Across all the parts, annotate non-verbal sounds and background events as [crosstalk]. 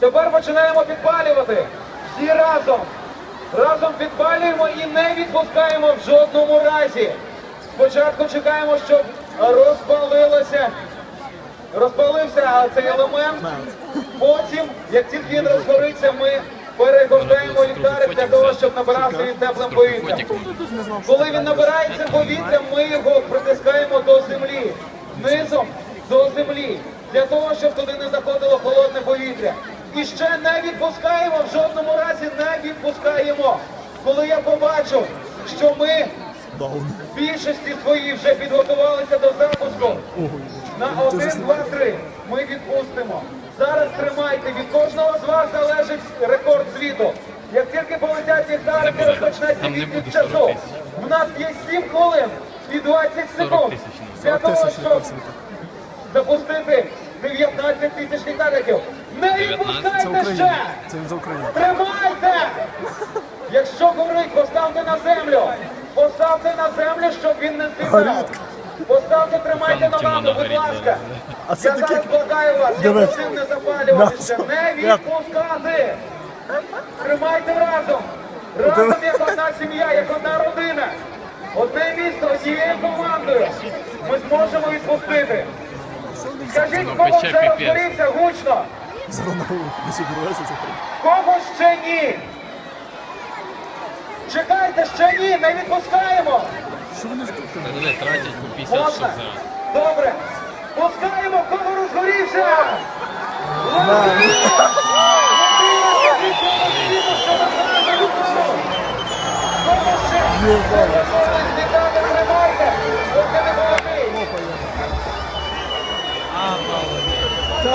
Тепер починаємо підпалювати. Всі разом. Разом підпалюємо і не відпускаємо в жодному разі. Спочатку чекаємо, щоб розпалилося. Розпалився цей елемент. Потім, як тільки він розгориться, ми перегортаємо ліхтарик для того, щоб набирався він теплим повітрям. Коли він набирається повітрям, ми його притискаємо до землі, низом до землі, для того, щоб туди не заходило холодне повітря. І ще не відпускаємо, в жодному разі не відпускаємо. Коли я побачу, що ми в більшості своїй вже підготувалися до запуску, на один, два, три ми відпустимо. Зараз тримайте, від кожного з вас залежить рекорд світу. Як тільки полетять ліхтарики, розпочнеться відлік часу. В нас є 7 хвилин і 20 секунд для того, щоб запустити 19 тисяч ліхтариків. Не 19? відпускайте ще! Тримайте! Якщо горить, поставте на землю. Поставте на землю, щоб він не здивав. Поставте, тримайте Там ногами, будь ласка. зараз, А це Я зараз благаю вас, я просив не запалюватися, не відпускати. Тримайте разом. Разом як одна сім'я, як одна родина. Одне місто однією командою. Ми зможемо відпустити. Скажіть, кого вже розгорівся гучно? Не. Кого ще ні? Чекайте, ще ні, не відпускаємо. Люди тратять по 50 штук Можна? зараз. Добре. Пускаємо, кого розгорівся. Кого ще? Вітати,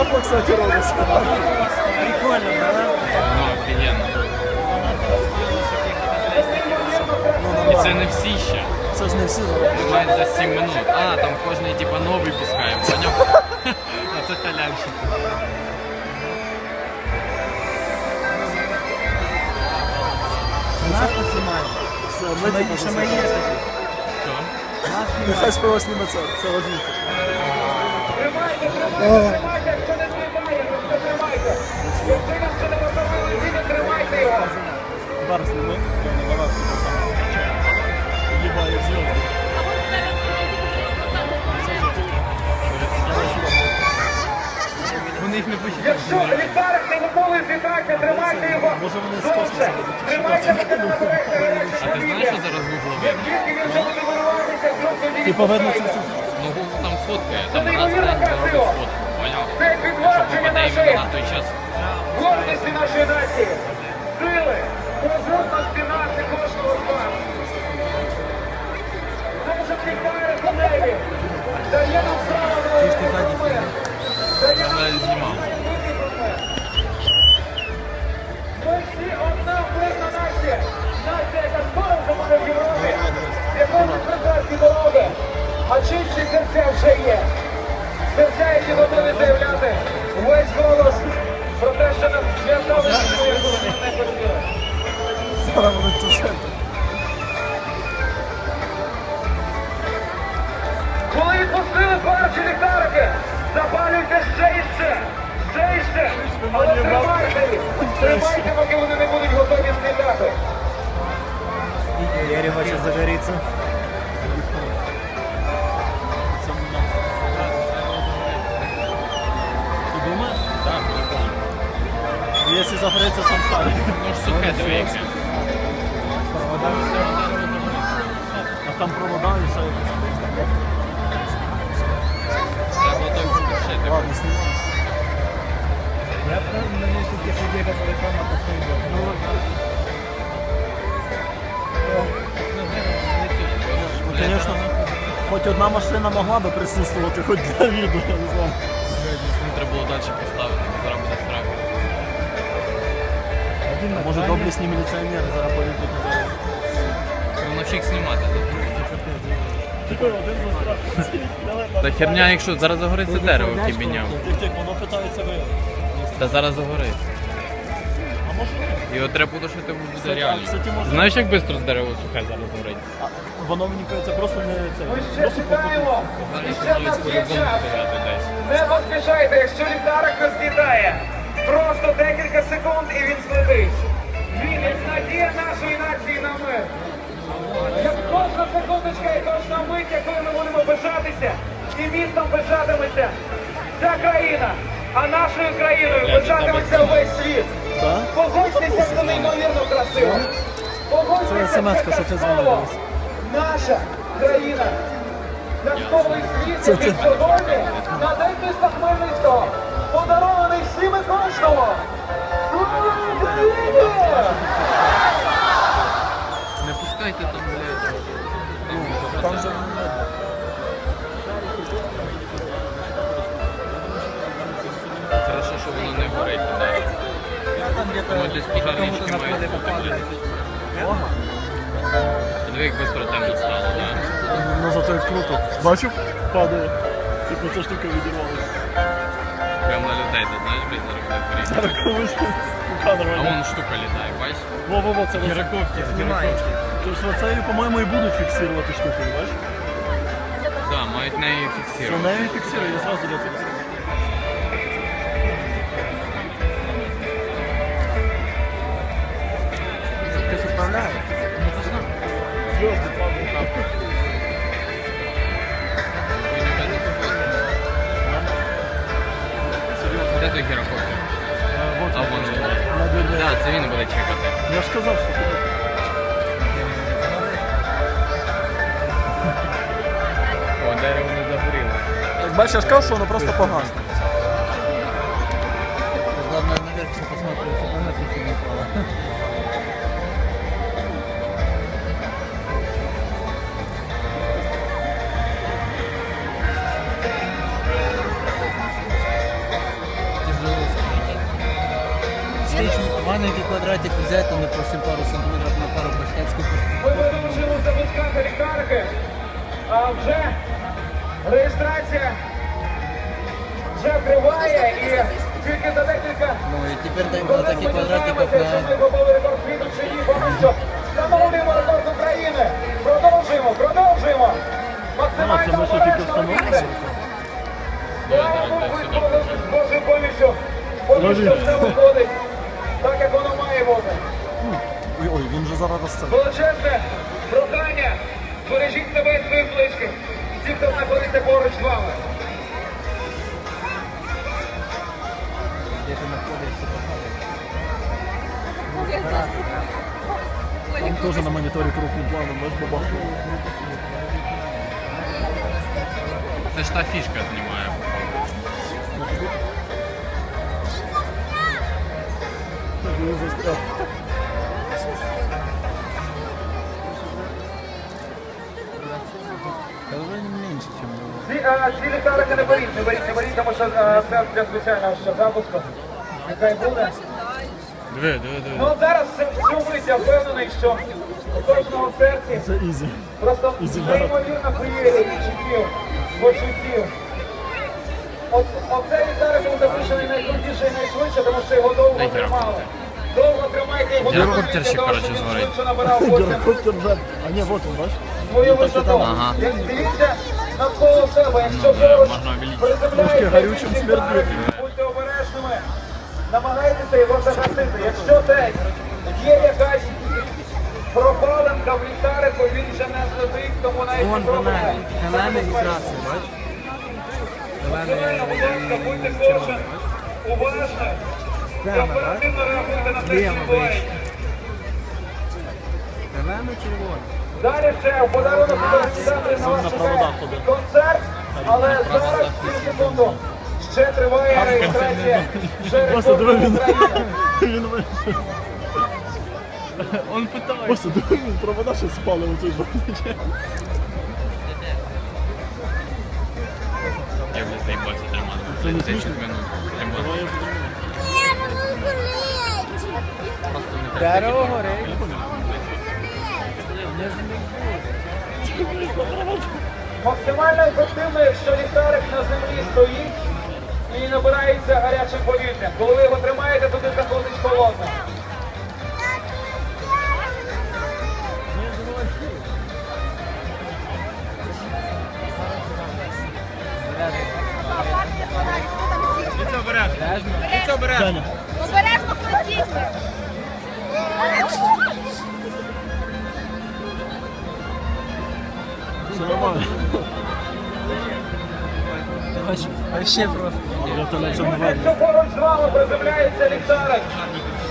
Тапо, кстати, робиться. Ну, офігенно. І це не всі ще. Це ж не всі зроблять. Мають за 7 минут. А, там кожний [laughs] типа новий пускає, поняв? А це халявщик. Все, ми тільки що ми є. Що? Нехай сперва зніме це. Це важливо. Тримайте, тримайте, Зараз зв'язки. Вони їх не посчитають. Якщо ліхтарик не готовий тримайте його. Може вони з космосу Тримайте, не А ти знаєш, що зараз тоді І поверне це все. Ну там фоткає, там раз в Це підтвердження нашої гордості нашої нації, сили, прозорності нації кожного з вас. Ліхтарик у небі дає нам право на знімав. Ми всі одна мирна нація. Нація, яка скоро вже буде в Європі. Якому прекрасні дороги. А чисті серця вже є. Серця, які готові заявляти весь голос про те, що нам своє не хотіли. Зараз. Коли відпустили перші ліхтарики, запалюйте ще і ще, ще і ще. Але тримайте їх, тримайте, поки вони не будуть готові злітати. Дерево сейчас загорится. Если загорится сам шарик. Ну ж сухе, диви яке. А там провода той покришити. Ладно, снимай. Я правда на нескольких людей, которые там на Ну, конечно, хоть одна машина могла би присутствувати, хоч для відео, я не знаю. Треба було далі поставити, зараз буде може доблесні міліціонери зараз на дорогу. Ну нафіг знімати. Та херня, якщо зараз загориться дерево, яке міняв. Тих-тих, воно питається ви. Та зараз загорить. А може ні? Його треба потушити буде реально. кстати, може- Знаєш, як швидко дерево сухе зараз горить? Воно мені кажеться просто не це. Ми ще Просто чекаємо, і Зараз є по-любому стояти десь. Не поспішайте, якщо ліхтарик розкидає. Просто декілька секунд і він злетить. Він надія нашої нації на мир. Кожна секундочка і кожна мить, якою ми будемо пишатися, і містом пишатиметься ця країна, а нашою країною пишатиметься весь світ. Погодьтеся, це неймовірно красиво. Погодьтеся, Це дзвонила. Наша країна. Казковий світ, Це який сьогодні на день міста Хмельницького Україні! Не пускайте там, блядь. Там же Хорошо, що воно не горить. да. Воно десь пожарнички мають бути, блядь. Диви, як быстро темно стало, да? ну зато як круто. Бачив? Падає. Типу ця штука відірвалася. Людей, ти знаєш, блядь, комусь у А вон штука літає, бачиш? Во-во-во, це гірокоптер. Тож оце, по-моєму, і будуть фіксувати штуку, бачиш? Да, мають неї Це фіксувати. нею фіксує, я зразу для тебе. Той гірокоптер? А, вот А вон він. ДД. Це він буде чекати. Я ж казав, що ти. О, дерево не загоріло. Бачиш, я ж казав, що воно просто погасне. Квадратик взять, там, допустим, пару сантиметров на пару сколько Ми продовжуємо запускати ліхтарики. А вже реєстрація вже триває і тільки за декілька Ну и теперь дай хвилин вот таких ми побили рекорд світу чи ні, поки що встановлюємо рекорд України. Продовжуємо, продовжуємо. Максимально обережно встановлюємо. Слава Богу, і Богу, з Божою поміччю. Поки що все виходить так, як воно має бути. Ой, ой, він же зараз розце. Величезне прохання. Бережіть себе і своїх близьких. Всі, хто знаходиться поруч з вами. Где-то находится. Там теж на моніторі крупним планом, бачиш, бабахнув. Це ж та фішка знімає. Він застряг. Ці, ліхтарики не беріть, не беріть, не беріть, тому що а, це для спеціального ще запуску. Нехай буде. Диви, диви, диви. Ну зараз в цю я впевнений, що у кожного серці Це ізі. просто неймовірно приємні відчуттів, почуттів. От, оцей ліхтарик був запущений найкрутіше і найшвидше, тому що його довго тримали. Довго тримайте його Гірокоптер ще, коротше, згорить. швидше набирав [laughs] потім Гірокоптер вже. А ні, от він, бачиш? Свою висоту. Ага. Дивіться навколо себе, якщо Ну, поруч приземляється будьте обережними. Намагайтеся його загасити. Якщо десь є якась пропаленка в ліхтарику, він вже не злетить, тому навіть не пробуйте. Зелений і красний, бачиш? Максимально, будь ласка, будьте кожен уважно оперативно реагуйте на те, що відбувається. Зелено-червоний. Далі ще подарунок організаторів на вас концерт, але зараз цю секунду ще триває реєстрація Просто диви він. [laughs] Він Он питає. Просто диви, він провода ще спали у той жовтий. Я вже заїбався тримати. Це не смішно? Просто не так. Дерево горить. Максимально ефективно, якщо ліхтарик на землі стоїть і набирається гарячим повітрям. Коли ви його тримаєте, туди заходить. Дивіться обережно. Обережно хтось їсти. Нормально. Вообще просто. Поруч з вами приземляється ліхтарик.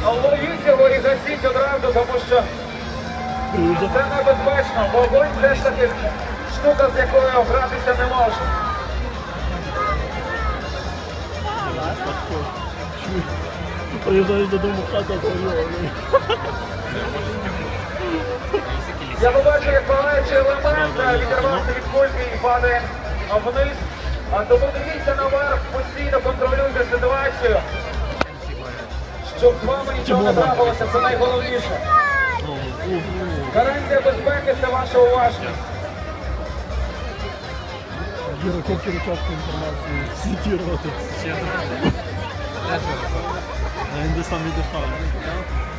А ловіть його і гасіть одразу, тому що це небезпечно. Вогонь все ж таки штука, з якою гратися не можна. Приїжджаєш додому, хата згоріла. Я побачив, як палаючий елемент е, відірвався від кульки і падає вниз. А тому дивіться наверх, постійно контролюйте ситуацію. Щоб з вами нічого не трапилося, це найголовніше. Гарантія безпеки це ваша уважність. Гірокоптер часто інформацію цитувати. А він десь там віддихає. Що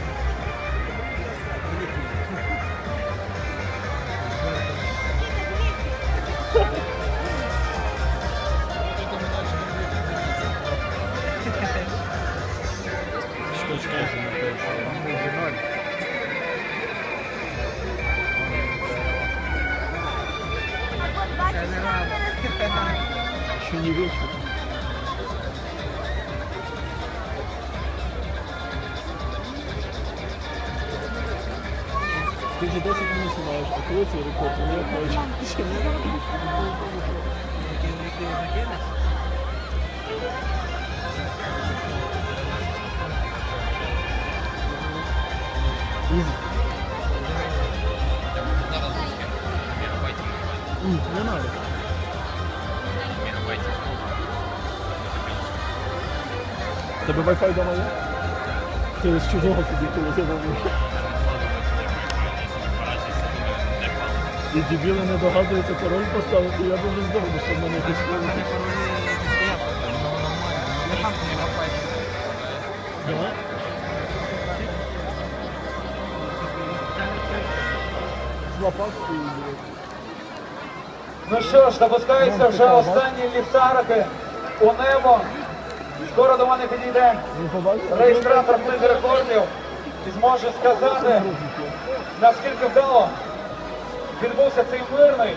вже 10 минут знімаєш, а коли цей рекорд? Ну я хочу. Ще не знаю. Ізі. Ні, Не надо. Тебе Wi-Fi вдома є? Ти з чужого собі коли забув. І дебіли не догадуються пароль поставити, я дуже здивлений, що в мене. Злопав свій. Ну що ж, запускаються вже останні ліхтарики у небо. Скоро до мене підійде реєстратор книги рекордів і зможе сказати, наскільки вдало відбувся цей мирний,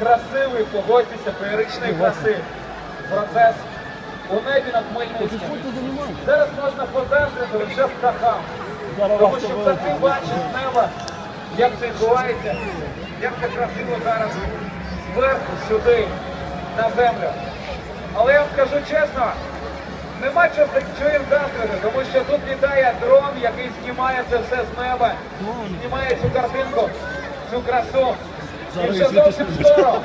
красивий, погодьтеся, феєричний краси процес у небі над Хмельницьким. Зараз можна позаздрити лише птахам. Тому що птахи бачать з неба, як це відбувається, як це красиво зараз зверху сюди, на землю. Але я вам скажу чесно, нема чого заздрити, тому що тут літає дрон, який знімає це все з неба, знімає цю картинку, цю красу. І вже зовсім скоро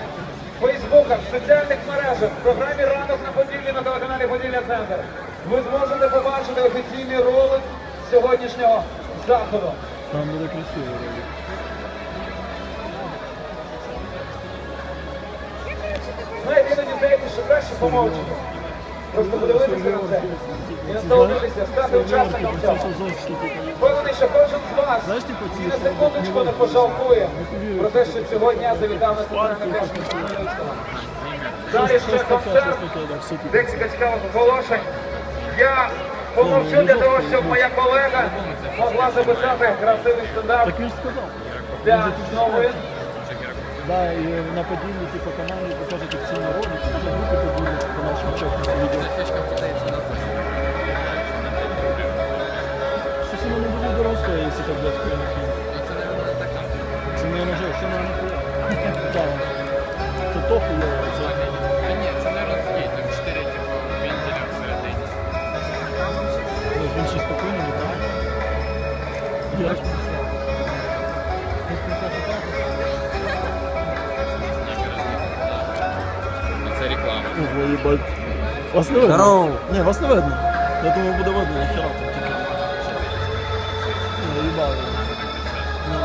в Фейсбуках, в соціальних мережах, в програмі Ранок на Поділлі на телеканалі Поділля Центр. Ви зможете побачити офіційний ролик сьогоднішнього заходу. Там буде красиво. ролик. Знаєте, іноді здається, що краще помовчати. Просто подивитися на це і насолодитися, стати учасником Це цього. Впевнений, що кожен з вас ні на секундочку не пожалкує про те, що цього дня завітав на центральне теж Далі ще концерт, декілька цікавих оголошень. Я помовчу для того, щоб моя колега могла записати красивий стендап для новин. Да, і на поділі, типу, команді покажуть ролики, вже групи поділять по нашим чекам відео. Щось воно не буде доросле, якщо таблетку я не п'ю. Це не ножи, що воно не п'ю. Так. Це то хуйово, це. Ні, це не розгій, там 4 типу вентиля всередині. Ну, Він ще спокійно, не так? Я Ну, Це реклама. Ого, їбать. Вас не видно? Здорово. Ні, вас не видно. Я думаю, буде видно, нахера там тільки. Ну, їбали. Ну.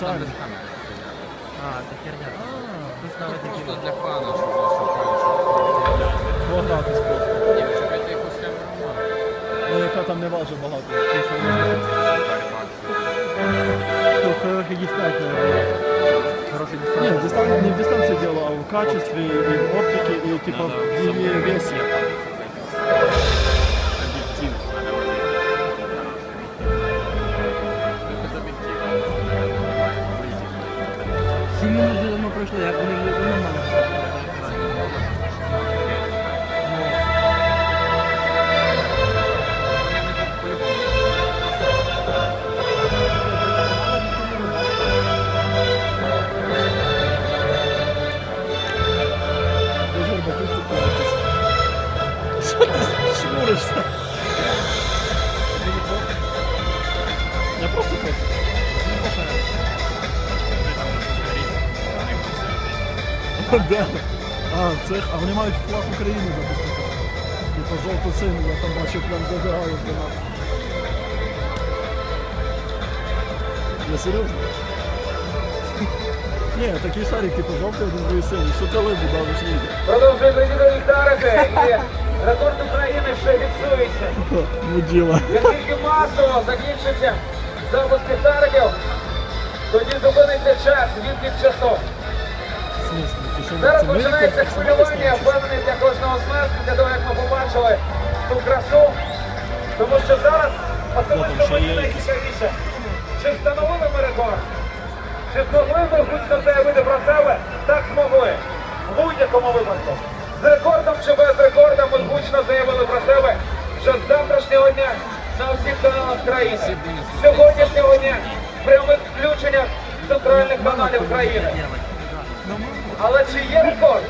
Типу офіціально. А, це херня. Тут навіть такі Просто для фана, щоб Погратись просто. Ні, щоб якусь камеру. Ну яка там не важить багато. Тому що вона Ну, хороших дистань, Не, в дистан- не в дистанции дело, а в качестве, и в оптике, и типа Надо в весе. [laughs] Да. А, це, а вони мають флаг України запустити. Типа жовто-синій, я там бачив прям забігаю до нас. Я серйозно? [laughs] Ні, такий шарик, типу жовтий, один синій. Що це либу дав шліді? Продовжує лідери вдарити і рекорд України ще фіксується. Муділа. Як тільки масово закінчиться запуск ліхтариків, тоді зупиниться час, відлік часу. Зараз починається хвилювання, впевнений для кожного з нас, після того, як ми побачили ту красу. Тому що зараз особисто ще мені найцікавіше, чи встановили ми рекорд? Чи змогли ми гучно заявити про себе? Так змогли. В будь-якому випадку. З рекордом чи без рекорду ми гучно заявили про себе, що з завтрашнього дня на всіх каналах країни, з сьогоднішнього дня прямих включеннях центральних каналів країни. Але чи є рекорд?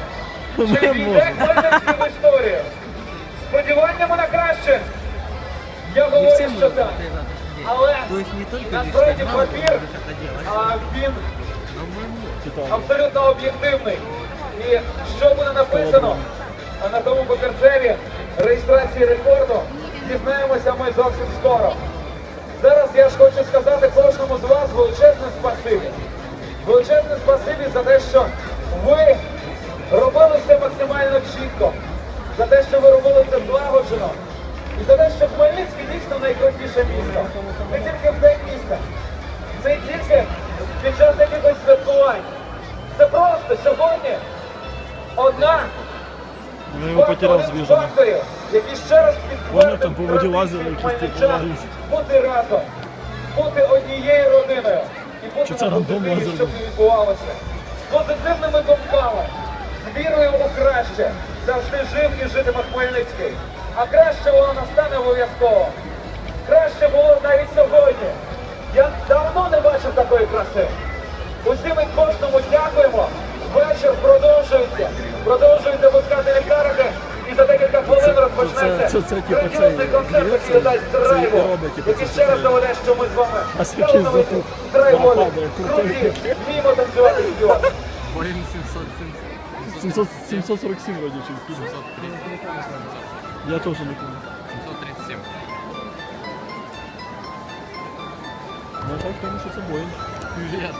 Чи Не війде можна. Хмельницький в історію? Сподіваннями на краще? Я Не говорю, всем що можно так. это на завтрашний день. Але То есть не только насправді лично нам папір, можно это делать. а він но мы можем. Китай. абсолютно об'єктивний. І що буде написано а на тому папірцеві реєстрації рекорду, дізнаємося ми зовсім скоро. Зараз я ж хочу сказати кожному з вас величезне спасибі. Величезне спасибі за те, що ви робили все максимально чітко, за те, що ви робили це злагоджено. І за те, що Хмельницький дійсно найкрутіше місто. Не тільки в день міста, не тільки під час якихось святкувань. Це просто сьогодні одна Ну, з факторів, які ще раз традицію якісь типу хмельничан бути разом, бути однією родиною і бути на рандом щоб не відбувалося. Позитивними думками, з вірою у краще, завжди жив і житиме Хмельницький. А краще воно настане обов'язково. Краще було навіть сьогодні. Я давно не бачив такої краси. Усі ми кожному дякуємо. Вечір продовжується. Продовжується пускати лікарки. І за декілька хвилин розпочнеться це, типу, грандіозний концерт, який це- дасть це драйву, типу, який ще раз доведе, що ми з вами талановиті, драйвові, круті, вміємо танцювати співати. Боїм 770. 700, 747 вроде чуть. 730. Я тоже не помню. 737. Ну так, тому що це Боїнг. Привет.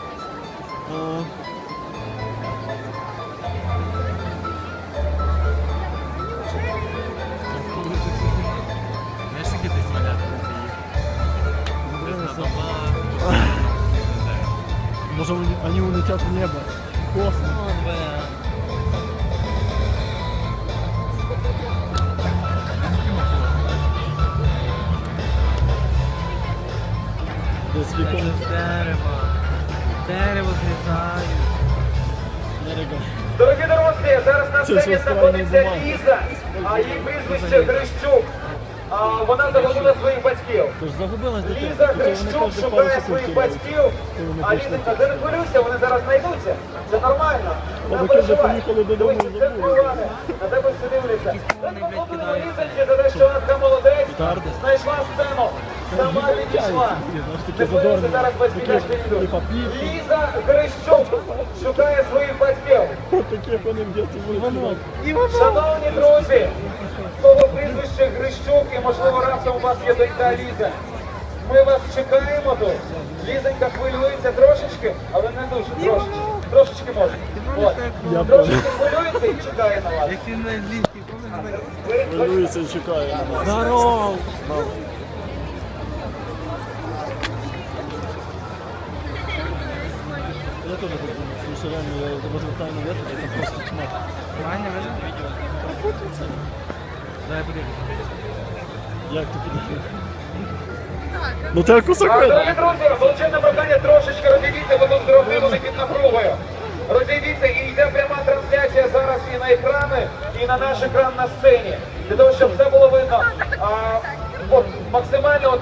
Може вони, вони улетять в небо. Космос. Дерево. Дерево берега. Дорогі дорослі, зараз на Це сцені знаходиться Ліза, а її прізвище Грищук. А, вона загубила своїх батьків. Тож загубилась дитина. Ліза Грищук шукає своїх батьків. А. Лізенька, ти не хвилюйся, вони зараз знайдуться. Це нормально. Не переживай. Дивися, це забули. На тебе всі дивляться. Ми походимо кидають. За те, що Адка молодець. Знайшла сцену. сама відійшла. Не задорне. зараз без Таке підняти йдуть. Ліза Грищук шукає своїх батьків. Шановні друзі, кого прізвище Грищук і можливо раптом у вас є донька Ліза. Ми вас чекаємо тут. Лізонька хвилюється трошечки, але не дуже трошечки. Трошечки може. От. Я Трошечки хвилюється і чекає на вас. Хвилюється і чекає на нас. Здоров! Я теж так думаю, що ще реально я звертаю наверх, а просто тьма. Ваня, видно? Дай подивимось. Як ти підеш? Ну тебе кусок Дорогі друзі, величезне прохання трошечки розійдіться, бо тут зробили під напругою. Розійдіться і йде пряма трансляція зараз і на екрани, і на наш екран на сцені. Для того, щоб все було видно. А, от, максимально от,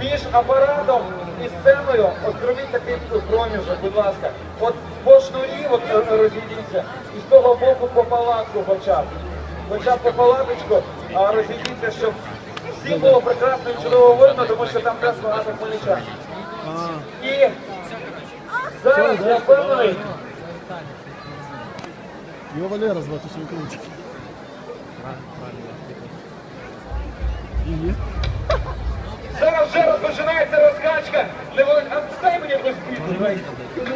між апаратом і сценою, от зробіть такий проміжок, будь ласка. От по шнурі от, е, розійдіться, і з того боку по палатку хоча б. Хоча б по палаточку, розійдіться, щоб всім було прекрасно і чудово видно, тому що там якраз багато хмельничан. І зараз я впевнений, Його Валера звати, що він зараз вже розпочинається розкачка. Не вели- А дай мені якусь пісню, дай.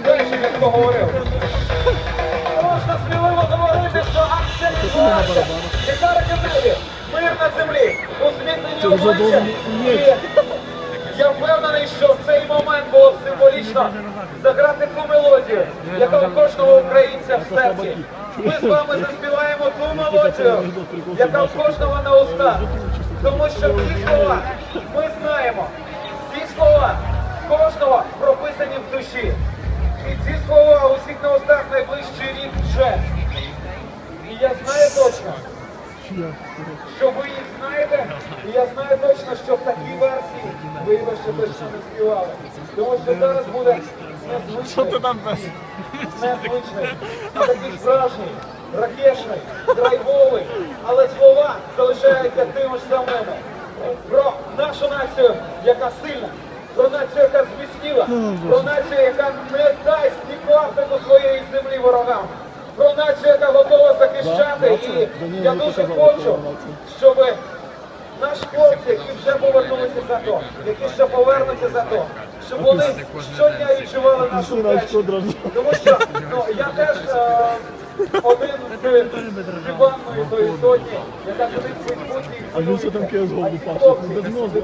Дай, щоб я поговорив. Можна сміливо говорити, що акція відбулася. Яка рекомендує? Мир на землі, довго І є. Я впевнений, що в цей момент було символічно заграти ту мелодію, яка у кожного українця в серці. Ми з вами заспіваємо ту мелодію, яка у кожного на устах. Тому що ці слова ми знаємо. Ці слова кожного прописані в душі. І ці слова у всіх на устах найближчий рік вже. І я знаю точно, що ви їх знаєте, і я знаю точно, що в такій версії ви його ще точно не співали. Тому що зараз буде незвичний, там без? незвичний, такий справжній, ракешний, драйвовий, але слова залишаються тими ж самими. Про нашу націю, яка сильна, про націю, яка зміцніла, про націю, яка не дасть ні клаптику своєї землі ворогам. Про націю, яка готова захищати, і я дуже хочу, щоб наші хлопці, які вже повернулися за то, які ще повернуться за то, щоб вони щодня відчували нашу вдачу. Тому що ну, я теж е, один з Іванної тої сотні, яка в Фейсбуці. А він що там киясь голову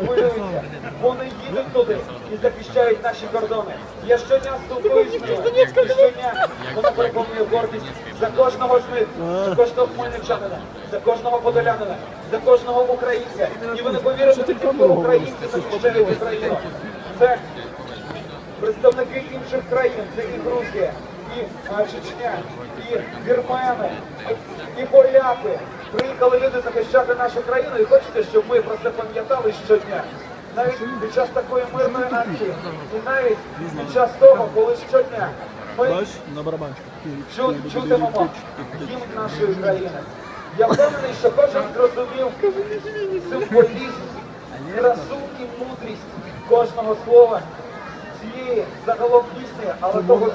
хвилюються, Вони їдуть туди і захищають наші кордони. Я щодня спілкуюся з ними. І щодня вона переповнює гордість за кожного з них, за кожного хмельничанина, за кожного подолянина, за кожного українця. І ви не повірите, тільки українці захищають Україну. Це представники інших країн, це і Грузія, і Чечня, і вірмени, і поляки. Приїхали люди захищати нашу країну і хочете, щоб ми про це пам'ятали щодня. Навіть під час такої мирної акції, і навіть під час того, коли щодня ми чу, чутимемо гімн нашої країни. Я впевнений, що кожен зрозумів символізм, красу і мудрість кожного слова цієї загалом пісні, але того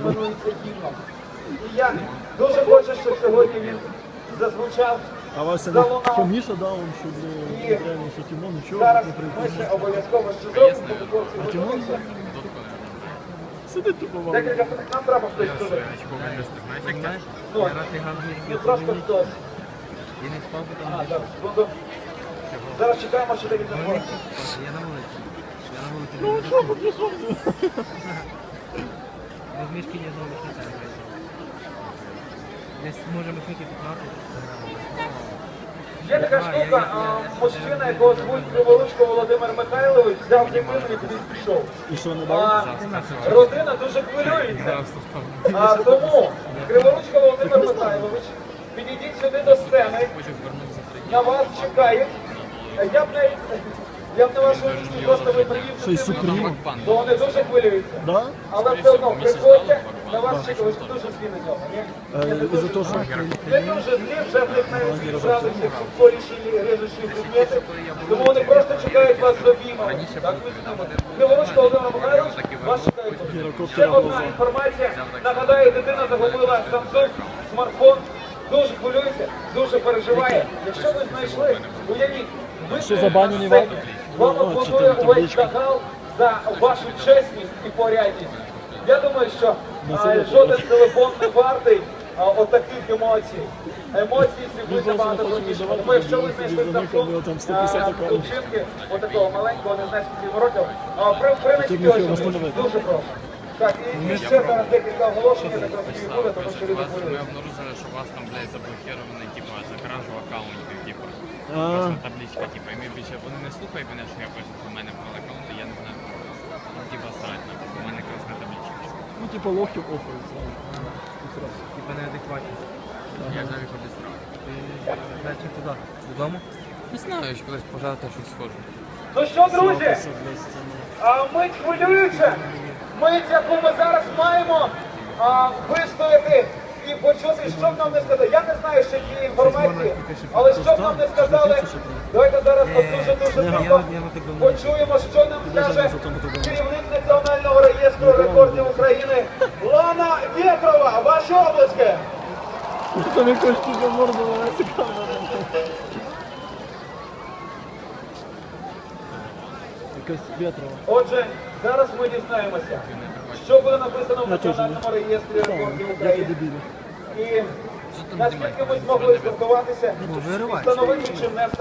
іменується гімном. І я дуже хочу, щоб сьогодні він зазвучав. А Вася, Залунав. що Міша дав, він, щоб реально, що Тимон нічого Зараз не ми ще обов'язково що зробимо, хлопці готуються. Сидить тупо вам. Декілька фото- нам треба хтось туди. Знаєш, Ну, я в Не просто хтось. і не спав, бо там. Зараз чекаємо, що Давід заходить. я на вулиці. Ну що, пішов? Бо в мішки не знову не там. Десь може мішки 15. Є така штука, а, мужчина, якого звуть Криволучко Володимир Михайлович, взяв дитину і кудись пішов. І що, не А, родина дуже хвилюється. А тому Криворучко Володимир Михайлович, підійдіть сюди до сцени. На вас чекають. Я б не, я б на вашому місці просто ви Що приїхали, супрім? бо вони дуже хвилюються. Да? Але все одно приходьте, На вас чекали, що дуже злі на нього, не Е, дуже що злі, вже в них навіть зібрали всі коліші і режучі предмети. Тому вони просто чекають вас з обіймами. Так ви знаєте. Хвилиночку, Володимир Михайлович, вас чекають. Ще одна інформація. Нагадаю, дитина загубила Samsung смартфон. Дуже хвилюється, дуже переживає. Якщо ви знайшли, уявіть, ви Що забанені вам? Вам Ну, аплодує там увесь загал за вашу чесність і порядність. Я думаю, що Ну, а, жоден телефон не вартий а, отаких емоцій. Емоції сьогодні просто набагато віддавати, Тому якщо ви знайшли 150 Samsung дівчинки, отакого маленького, не знаю скільки років, а, при, принесіть встановити. Дуже прошу. Так, і, і ще зараз декілька оголошень, я так розумію, буде, тому що люди Вас, ми обнаружили, що у вас там, блядь, заблокировано, типа, за кражу аккаунтів, типа. А. Просто табличка, типа, і ми більше, вони не слухають мене, що я пишу, що в мене вкрали аккаунти, я не знаю. Ну, типа, нахуй, у мене красна табличка. Ну, типу, лохів офають. Типа неадекватні. Я взяв їх обістрав. Дальше куди? Додому? Не знаю, що колись пожарити щось схоже. Ну що, друзі, а мить хвилююча, мить, яку ми зараз маємо а, вистояти і почути, що б нам не сказали. Я не знаю ще цієї інформації, але що б нам не сказали, давайте зараз трохи я на такому- почуємо, що нам скаже керівник Національного реєстру рекордів України Лана Вєтрова. Ваші обласки. Отже, зараз ми дізнаємося, що було написано в Національному реєстрі рекордів України. І наскільки ми змогли спілкуватися і встановити, чи не встановити